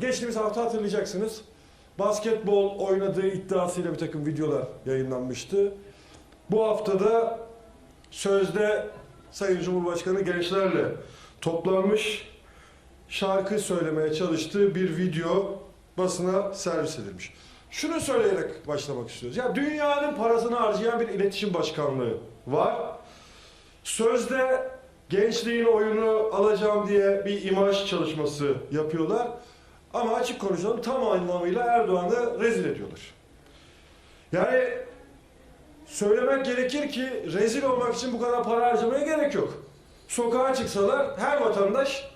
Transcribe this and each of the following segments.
Geçtiğimiz hafta hatırlayacaksınız. Basketbol oynadığı iddiasıyla bir takım videolar yayınlanmıştı. Bu haftada sözde Sayın Cumhurbaşkanı gençlerle toplanmış şarkı söylemeye çalıştığı bir video basına servis edilmiş. Şunu söyleyerek başlamak istiyoruz. Ya dünyanın parasını harcayan bir iletişim başkanlığı var. Sözde gençliğin oyunu alacağım diye bir imaj çalışması yapıyorlar. Ama açık konuşalım tam anlamıyla Erdoğan'ı rezil ediyorlar. Yani söylemek gerekir ki rezil olmak için bu kadar para harcamaya gerek yok. Sokağa çıksalar her vatandaş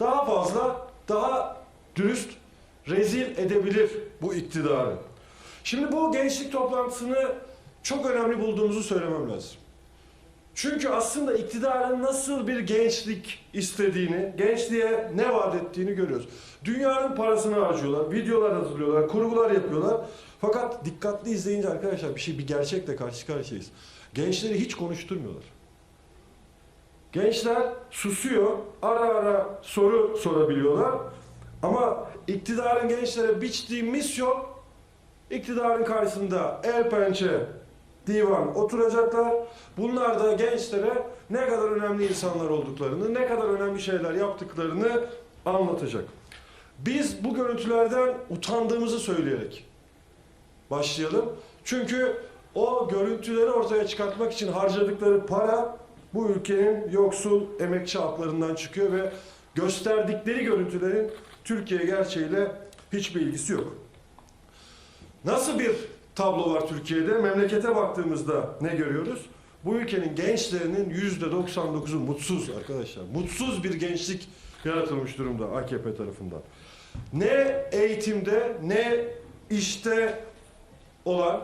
daha fazla, daha dürüst rezil edebilir bu iktidarı. Şimdi bu gençlik toplantısını çok önemli bulduğumuzu söylemem lazım. Çünkü aslında iktidarın nasıl bir gençlik istediğini, gençliğe ne vaat ettiğini görüyoruz. Dünyanın parasını harcıyorlar, videolar hazırlıyorlar, kurgular yapıyorlar. Fakat dikkatli izleyince arkadaşlar bir şey bir gerçekle karşı karşıyayız. Gençleri hiç konuşturmuyorlar. Gençler susuyor, ara ara soru sorabiliyorlar. Ama iktidarın gençlere biçtiği misyon iktidarın karşısında el pençe divan oturacaklar. Bunlar da gençlere ne kadar önemli insanlar olduklarını, ne kadar önemli şeyler yaptıklarını anlatacak. Biz bu görüntülerden utandığımızı söyleyerek başlayalım. Çünkü o görüntüleri ortaya çıkartmak için harcadıkları para bu ülkenin yoksul emekçi halklarından çıkıyor ve gösterdikleri görüntülerin Türkiye gerçeğiyle hiçbir ilgisi yok. Nasıl bir tablo var Türkiye'de? Memlekete baktığımızda ne görüyoruz? Bu ülkenin gençlerinin yüzde 99'u mutsuz arkadaşlar. Mutsuz bir gençlik yaratılmış durumda AKP tarafından. Ne eğitimde ne işte olan,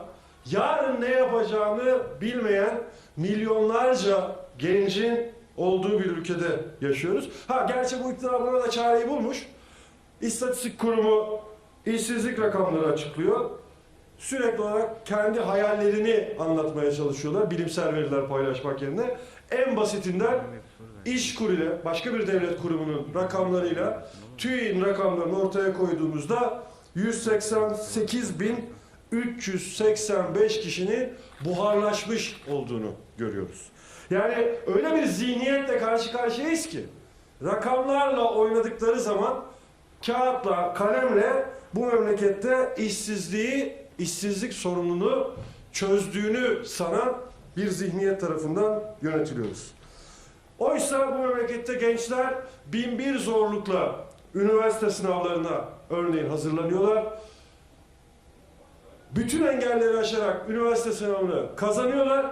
yarın ne yapacağını bilmeyen milyonlarca gencin olduğu bir ülkede yaşıyoruz. Ha gerçi bu iktidar buna da çareyi bulmuş. İstatistik Kurumu işsizlik rakamları açıklıyor. Sürekli olarak kendi hayallerini anlatmaya çalışıyorlar. Bilimsel veriler paylaşmak yerine. En basitinden İşkur ile başka bir devlet kurumunun rakamlarıyla TÜİ'nin rakamlarını ortaya koyduğumuzda 188.385 kişinin buharlaşmış olduğunu görüyoruz. Yani öyle bir zihniyetle karşı karşıyayız ki rakamlarla oynadıkları zaman kağıtla, kalemle bu memlekette işsizliği, işsizlik sorununu çözdüğünü sanan bir zihniyet tarafından yönetiliyoruz. Oysa bu memlekette gençler bin bir zorlukla üniversite sınavlarına örneğin hazırlanıyorlar. Bütün engelleri aşarak üniversite sınavını kazanıyorlar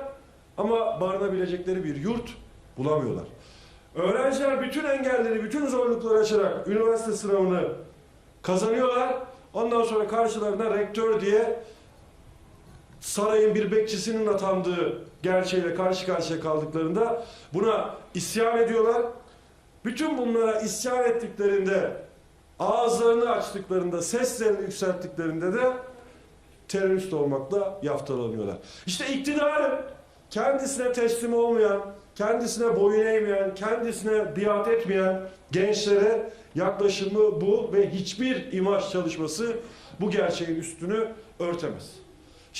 ama barınabilecekleri bir yurt bulamıyorlar. Öğrenciler bütün engelleri, bütün zorlukları aşarak üniversite sınavını kazanıyorlar. Ondan sonra karşılarına rektör diye sarayın bir bekçisinin atandığı gerçeğiyle karşı karşıya kaldıklarında buna isyan ediyorlar. Bütün bunlara isyan ettiklerinde, ağızlarını açtıklarında, seslerini yükselttiklerinde de terörist olmakla yaftalanıyorlar. İşte iktidarın kendisine teslim olmayan, kendisine boyun eğmeyen, kendisine biat etmeyen gençlere yaklaşımı bu ve hiçbir imaj çalışması bu gerçeğin üstünü örtemez.